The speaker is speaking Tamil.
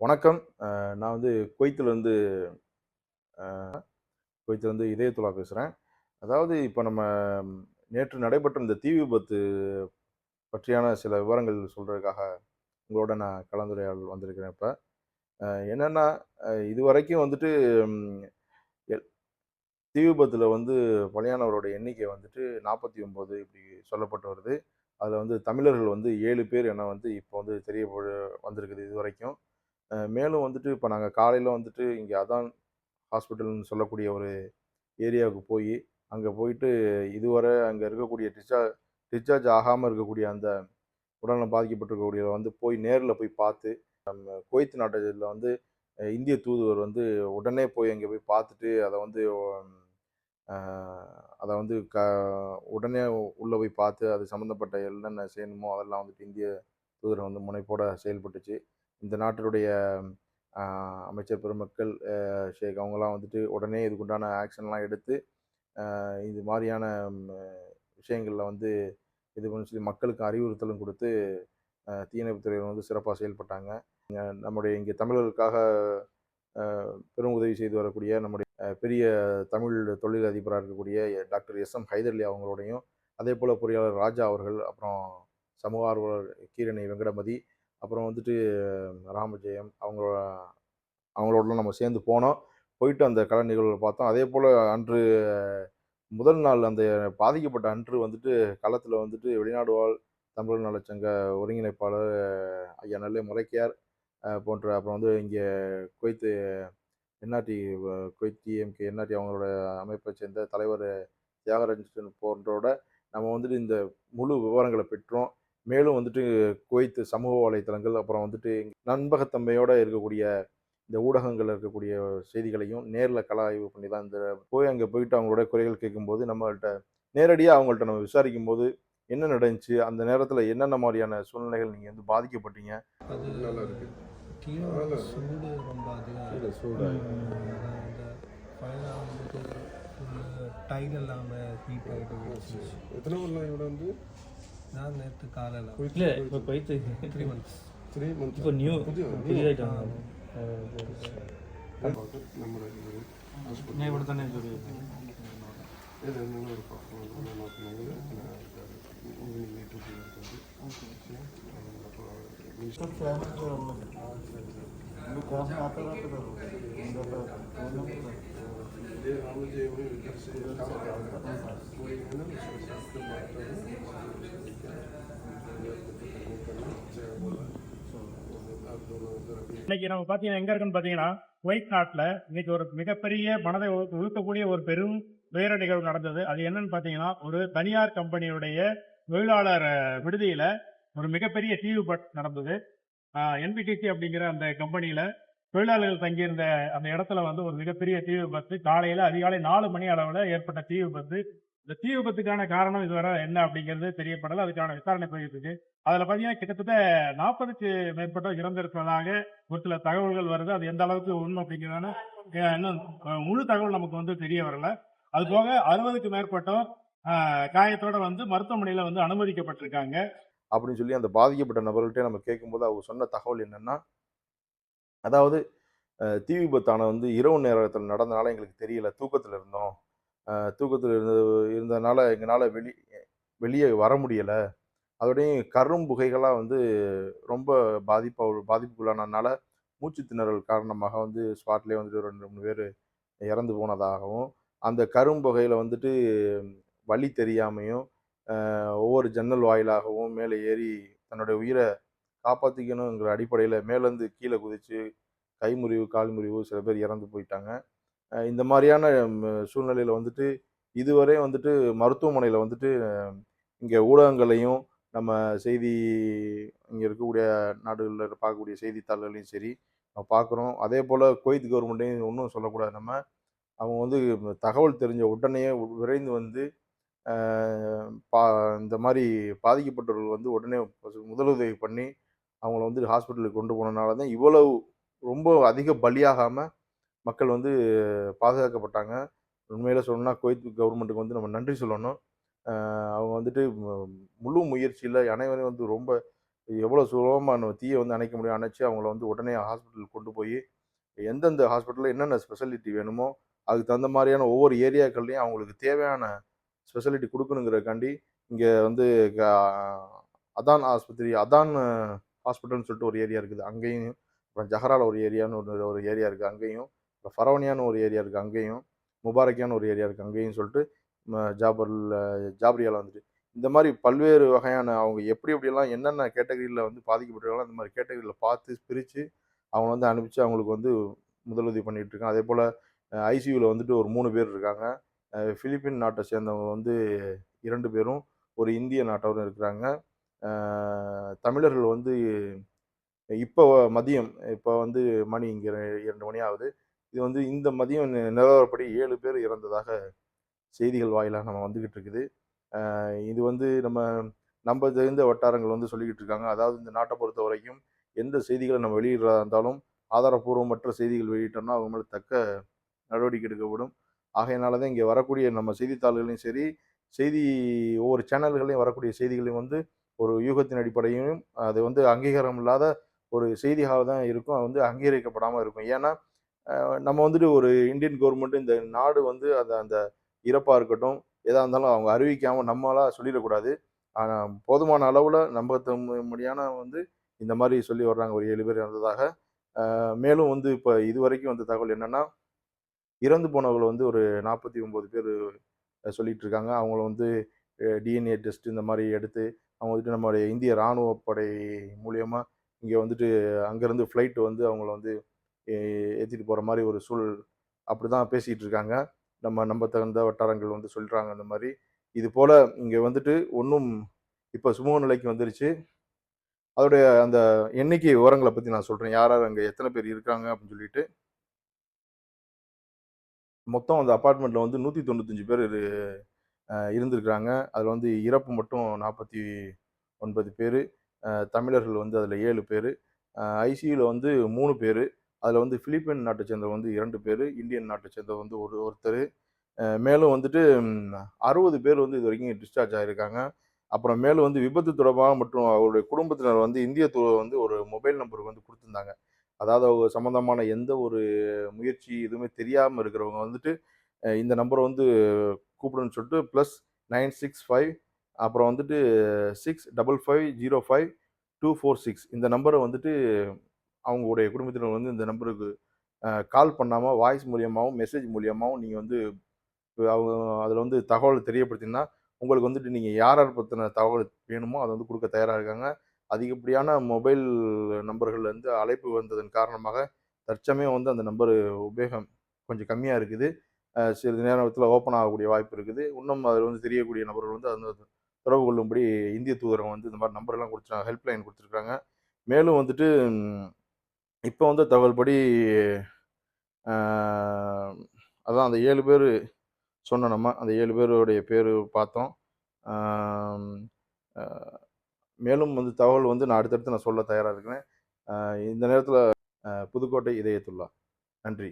வணக்கம். நான் வந்து குவைத்திலேருந்து குவைத்திலேருந்து இதயத்துலா பேசுகிறேன் அதாவது இப்போ நம்ம நேற்று நடைபெற்ற இந்த தீ விபத்து பற்றியான சில விவரங்கள் சொல்கிறதுக்காக உங்களோட நான் கலந்துரையாடல் வந்திருக்கிறேன் இப்போ. என்னென்னா இது வரைக்கும் வந்துட்டு எல்- தீ விபத்தில் வந்து பலியானவரோட எண்ணிக்கை வந்துட்டு நாற்பத்தி ஒம்பது இப்படி சொல்லப்பட்டு வருது. அதில் வந்து தமிழர்கள் வந்து ஏழு பேர் என வந்து இப்போ வந்து தெரிய வந்திருக்குது இது வரைக்கும் மேலும் வந்துட்டு இப்போ நாங்கள் காலையில் வந்துட்டு இங்கே அதான் ஹாஸ்பிட்டல்னு சொல்லக்கூடிய ஒரு ஏரியாவுக்கு போய் அங்கே போயிட்டு இதுவரை அங்கே இருக்கக்கூடிய டிஸ்சார்ஜ் டிஸ்சார்ஜ் ஆகாமல் இருக்கக்கூடிய அந்த உடல்நலம் பாதிக்கப்பட்டிருக்கக்கூடிய வந்து போய் நேரில் போய் பார்த்து நம்ம குவைத் நாட்டில் வந்து இந்திய தூதுவர் வந்து உடனே போய் அங்கே போய் பார்த்துட்டு அதை வந்து அதை வந்து க உடனே உள்ளே போய் பார்த்து அது சம்மந்தப்பட்ட என்னென்ன செய்யணுமோ அதெல்லாம் வந்துட்டு இந்திய தூதரை வந்து முனைப்போட செயல்பட்டுச்சு. இந்த நாட்டினுடைய அமைச்சர் பெருமக்கள் ஷேக் அவங்கெல்லாம் வந்துட்டு உடனே இதுக்குண்டான ஆக்ஷன்லாம் எடுத்து இது மாதிரியான விஷயங்களில் வந்து இது பண்ணி சொல்லி மக்களுக்கு அறிவுறுத்தலும் கொடுத்து ஆஹ், தீயணைப்புத்துறையினர் வந்து சிறப்பாக செயல்பட்டாங்க. நம்முடைய இங்கே தமிழர்களுக்காக பெரும் உதவி செய்து வரக்கூடிய நம்முடைய பெரிய தமிழ் தொழில் அதிபராக இருக்கக்கூடிய டாக்டர் எஸ் எம் ஹைதர்லி அவங்களோடையும் அதே போல் பொறியாளர் ராஜா அவர்கள் அப்புறம் சமூக ஆர்வலர் கீரணி வெங்கடமதி அப்புறம் வந்துட்டு ராமஜெயம் அவங்க அவங்களோடலாம் நம்ம சேர்ந்து போனோம். போயிட்டு அந்த கலை நிகழ்வுகளை பார்த்தோம். அதே போல் அன்று முதல் நாள் அந்த பாதிக்கப்பட்ட அன்று வந்துட்டு களத்தில் வந்துட்டு வெளிநாடு வாழ் தமிழர் நலச்சங்க ஒருங்கிணைப்பாளர் ஐயா நல்ல முறைக்கியார் போன்ற அப்புறம் வந்து இங்கே Kuwait NRT Kuwait DMK NRT அவங்களோட அமைப்பை சேர்ந்த தலைவர் தியாகராஜன் போன்றோட நம்ம வந்துட்டு இந்த முழு விவரங்களை பெற்றோம். மேலும் வந்துட்டு குவைத்து சமூக வலைத்தளங்கள் அப்புறம் வந்துட்டு நண்பகத்தன்மையோட இருக்கக்கூடிய இந்த ஊடகங்களில் இருக்கக்கூடிய செய்திகளையும் நேரில் கள ஆய்வு பண்ணி தான் இந்த போய் அங்கே போயிட்டு அவங்களோட குறைகள் கேட்கும்போது நம்மள்ட்ட நேரடியாக அவங்கள்ட்ட நம்ம விசாரிக்கும் போது என்ன நடந்துச்சு அந்த நேரத்தில் என்னென்ன மாதிரியான சூழ்நிலைகள் நீங்கள் வந்து பாதிக்கப்பட்டீங்க? அது நல்லா இருக்கு. சூடு ரொம்ப அதிகம் இல்லாமல் ஹீட் ஆகிட்டு எத்தனை வருடம் இவட வந்து நான் நேற்று காலையில் இல்லை இப்போ Kuwait three months three months இப்போ நியூ புதிய புதியதாயிட்டாங்க நம்ம நான் ഇവിടെ തന്നെ ജോലി இது என்னென்ன ஒரு అమలు இன்னைக்கு நம்ம பார்த்தீங்கன்னா எங்க இருக்குன்னு பார்த்தீங்கன்னா ஒயிட் நாட்டில் இன்னைக்கு ஒரு மிகப்பெரிய மனதை உழுக்கக்கூடிய ஒரு பெரும் துயர நிகழ்வு நடந்தது. அது என்னன்னு பார்த்தீங்கன்னா ஒரு தனியார் கம்பெனியுடைய தொழிலாளர் விடுதியில ஒரு மிகப்பெரிய தீ நடந்தது. என்பிடிசி அப்படிங்கிற அந்த கம்பெனியில தொழிலாளர்கள் தங்கியிருந்த அந்த இடத்துல வந்து ஒரு மிகப்பெரிய தீ விபத்து. காலையில அதிகாலை நாலு மணி அளவுல ஏற்பட்ட தீ விபத்து. இந்த தீ விபத்துக்கான காரணம் இதுவரை என்ன அப்படிங்கிறது தெரியப்படல. அதுக்கான விசாரணை போயிட்டு இருக்கு அதுல பாத்தீங்கன்னா கிட்டத்தட்ட நாற்பதுக்கு மேற்பட்டோர் இறந்திருப்பதாக ஒரு சில தகவல்கள் வருது. அது எந்த அளவுக்கு உண்மை அப்படிங்கிறதான இன்னும் முழு தகவல் நமக்கு வந்து தெரிய வரல. அது போக அறுபதுக்கு மேற்பட்டோர் காயத்தோட வந்து மருத்துவமனையில வந்து அனுமதிக்கப்பட்டிருக்காங்க. அப்படின்னு சொல்லி அந்த பாதிக்கப்பட்ட நபர்கள்ட்ட நம்ம கேட்கும்போது அவங்க சொன்ன தகவல் என்னன்னா அதாவது தீ விபத்தான வந்து இரவு நேரத்தில் நடந்தனால எங்களுக்கு தெரியல. தூக்கத்தில் இருந்தோம். தூக்கத்தில் இருந்த இருந்ததுனால எங்களால் வெளி வெளியே வர முடியலை. அதோடையும் கரும் புகைகளாக வந்து ரொம்ப பாதிப்பு பாதிப்புக்குள்ளானதுனால மூச்சு திணறல் காரணமாக வந்து ஸ்பாட்லேயே வந்துட்டு ரெண்டு மூணு பேர் இறந்து போனதாகவும் அந்த கரும்புகையில் வந்துட்டு வழி தெரியாமையும் ஒவ்வொரு ஜன்னல் வாயிலாகவும் மேலே ஏறி தன்னுடைய உயிரை காப்பாற்றிக்கணுங்கிற அடிப்படையில் மேலேருந்து கீழே குதித்து கை முறிவு கால் முறிவு சில பேர் இறந்து போயிட்டாங்க. இந்த மாதிரியான சூழ்நிலையில் வந்துட்டு இதுவரை வந்துட்டு மருத்துவமனையில் வந்துட்டு இங்கே ஊடகங்களையும் நம்ம செய்தி இங்கே இருக்கக்கூடிய நாடுகளில் பார்க்கக்கூடிய செய்தித்தாள்களையும் சரி நம்ம பார்க்குறோம். அதே போல் குவைத் கவர்மெண்ட்டையும் ஒன்றும் சொல்லக்கூடாது நம்ம. அவங்க வந்து தகவல் தெரிஞ்ச உடனே விரைந்து வந்து பா இந்த மாதிரி பாதிக்கப்பட்டவர்கள் வந்து உடனே முதலுதவி பண்ணி அவங்கள வந்து ஹாஸ்பிட்டலுக்கு கொண்டு போனனால தான் இவ்வளவு ரொம்ப அதிக பலியாகாமல் மக்கள் வந்து பாதுகாக்கப்பட்டாங்க. உண்மையில் சொல்லணும்னா குவைத் கவர்மெண்ட்டுக்கு வந்து நம்ம நன்றி சொல்லணும். அவங்க வந்துட்டு முழு முயற்சியில் அனைவரையும் வந்து ரொம்ப எவ்வளோ சுலபமாக நம்ம தீயை வந்து அணைக்க முடியும் அணைச்சி அவங்கள வந்து உடனே ஹாஸ்பிட்டல் கொண்டு போய் எந்தெந்த ஹாஸ்பிட்டலில் என்னென்ன ஸ்பெஷாலிட்டி வேணுமோ அதுக்கு தகுந்த மாதிரியான ஒவ்வொரு ஏரியாக்கள்லையும் அவங்களுக்கு தேவையான ஸ்பெஷாலிட்டி கொடுக்கணுங்கிறக்காண்டி இங்கே வந்து க- அதான் ஆஸ்பத்திரி அதான் ஹாஸ்பிட்டல்னு சொல்லிட்டு ஒரு ஏரியா இருக்குது. அங்கேயும் அப்புறம் ஜஹரால ஒரு ஏரியான்னு ஒரு ஒரு ஏரியா இருக்குது அங்கேயும் அப்புறம் ஃபரவனியான்னு ஒரு ஏரியா இருக்குது அங்கேயும் முபாரக்கியான்னு ஒரு ஏரியா இருக்குது அங்கேயும் சொல்லிட்டு ம- ஜாபரில் ஜாப்ரியால வந்துட்டு. இந்த மாதிரி பல்வேறு வகையான அவங்க எப்படி எப்படியெல்லாம் என்னென்ன கேட்டகரியில் வந்து பாதிக்கப்பட்டிருக்காங்களோ அந்த மாதிரி கேட்டகரியில் பார்த்து பிரித்து அவங்க வந்து அனுப்பிச்சு அவங்களுக்கு வந்து முதலுதவி பண்ணிகிட்டு இருக்காங்க. அதே போல் ஐசியூவில் வந்துட்டு ஒரு மூணு பேர் இருக்காங்க. ஃபிலிப்பின் நாட்டை சேர்ந்தவங்க வந்து இரண்டு பேரும் ஒரு இந்திய நாட்டவரும் இருக்கிறாங்க. தமிழர்கள் வந்து இப்போ மதியம் இப்போ வந்து மணி இங்கே இரண்டு மணி ஆகுது. இது வந்து இந்த மதியம் நிலவரப்படி ஏழு பேர் இறந்ததாக செய்திகள் வாயிலாக நம்ம வந்துக்கிட்டு இருக்குது. இது வந்து நம்ம நம்ம தெரிந்த வட்டாரங்கள் வந்து சொல்லிக்கிட்டு இருக்காங்க. அதாவது இந்த நாட்டை பொறுத்த வரைக்கும் எந்த செய்திகளை நம்ம வெளியிடுறதா இருந்தாலும் ஆதாரப்பூர்வமற்ற செய்திகள் வெளியிட்டோம்னா அவங்க மேலே தக்க நடவடிக்கை எடுக்கப்படும். ஆகையினால தான் இங்கே வரக்கூடிய நம்ம செய்தித்தாள்களையும் சரி செய்தி ஒவ்வொரு சேனல்களையும் வரக்கூடிய செய்திகளையும் வந்து ஒரு யூகத்தின் அடிப்படையும் அது வந்து அங்கீகாரம் இல்லாத ஒரு செய்தியாக தான் இருக்கும். அது வந்து அங்கீகரிக்கப்படாமல் இருக்கும். ஏன்னா நம்ம வந்துட்டு ஒரு இந்தியன் கவர்மெண்ட் இந்த நாடு வந்து அந்த அந்த இறப்பாக இருக்கட்டும் எதாக இருந்தாலும் அவங்க அறிவிக்காமல் நம்மளால் சொல்லிடக்கூடாது. ஆனால் போதுமான அளவில் நம்பத்தமுடியான வந்து இந்த மாதிரி சொல்லி வர்றாங்க. ஒரு ஏழு பேர் இறந்ததாக. மேலும் வந்து இப்போ இது வரைக்கும் வந்த தகவல் என்னன்னா இறந்து போனவங்களை வந்து ஒரு நாற்பத்தி ஒம்பது பேர் சொல்லிகிட்டு இருக்காங்க. அவங்கள வந்து டிஎன்ஏ டெஸ்ட் இந்த மாதிரி எடுத்து அவங்க வந்துட்டு நம்மளுடைய இந்திய இராணுவ படை மூலியமாக இங்கே வந்துட்டு அங்கேருந்து ஃப்ளைட்டு வந்து அவங்கள வந்து ஏற்றிட்டு போகிற மாதிரி ஒரு சூழல் அப்படி தான் பேசிகிட்டு இருக்காங்க. நம்ம நம்ப தகுந்த வட்டாரங்கள் வந்து சொல்கிறாங்க அந்த மாதிரி. இது போல் இங்கே வந்துட்டு ஒன்றும் இப்போ சுமூக நிலைக்கு வந்துருச்சு. அதோடைய அந்த எண்ணிக்கை விவரங்களை பற்றி நான் சொல்கிறேன் யார் யார் அங்கே எத்தனை பேர் இருக்காங்க அப்படின்னு சொல்லிட்டு. மொத்தம் அந்த அப்பார்ட்மெண்ட்டில் வந்து நூற்றி தொண்ணூத்தஞ்சு பேர் இருந்திருக்கிறாங்க. அதில் வந்து இறப்பு மட்டும் நாற்பத்தி ஒன்பது பேர். தமிழர்கள் வந்து அதில் ஏழு பேர். ஐசியூவில் வந்து மூணு பேர். அதில் வந்து பிலிப்பைன் நாட்டை சேர்ந்தவர் வந்து இரண்டு பேர். இந்தியன் நாட்டை சேர்ந்தவர் வந்து ஒரு ஒருத்தர். மேலும் வந்துட்டு அறுபது பேர் வந்து இது வரைக்கும் டிஸ்சார்ஜ் ஆகியிருக்காங்க அப்புறம் மேலும் வந்து விபத்து தொடர்பாக மற்றும் அவருடைய குடும்பத்தினர் வந்து இந்திய துறை வந்து ஒரு மொபைல் நம்பருக்கு வந்து கொடுத்துருந்தாங்க. அதாவது அவங்க சம்மந்தமான எந்த ஒரு முயற்சி எதுவுமே தெரியாமல் இருக்கிறவங்க வந்துட்டு இந்த நம்பரை வந்து கூப்பிடுன்னு சொல்லிட்டு ப்ளஸ் நைன் சிக்ஸ் ஃபைவ் அப்புறம் வந்துட்டு six double five zero five two four six இந்த நம்பரை வந்துட்டு அவங்களுடைய குடும்பத்தினர் வந்து இந்த நம்பருக்கு கால் பண்ணாமல் வாய்ஸ் மூலியமாகவும் மெசேஜ் மூலியமாகவும் நீங்கள் வந்து அவங்க அதில் வந்து தகவல் தெரியப்படுத்தினா உங்களுக்கு வந்துட்டு நீங்கள் யார் யார் பற்றின தகவல் வேணுமோ அதை வந்து கொடுக்க தயாராக இருக்காங்க. அதிகப்படியான மொபைல் நம்பர்கள்லேருந்து அழைப்பு வந்ததன் காரணமாக தற்சமயம் வந்து அந்த நம்பர் உபயோகம் கொஞ்சம் கம்மியாக இருக்குது. சிறிது நேரத்தில் ஓப்பன் ஆகக்கூடிய வாய்ப்பு இருக்குது. இன்னும் அதில் வந்து தெரியக்கூடிய நபர்கள் வந்து அந்த தொடர்பு கொள்ளும்படி இந்திய தூதரகம் வந்து இந்த மாதிரி நம்பர்லாம் கொடுத்துருக்காங்க ஹெல்ப்லைன் கொடுத்துருக்காங்க. மேலும் வந்துட்டு இப்போ வந்து தகவல் படி அதான் அந்த ஏழு பேர் சொன்ன நம்ம அந்த ஏழு பேருடைய பேர் பார்த்தோம். மேலும் வந்து தகவல் வந்து நான் அடுத்தடுத்து நான் சொல்ல தயாராக இருக்கிறேன். இந்த நேரத்தில் புதுக்கோட்டை இதயத்துள்ளா நன்றி.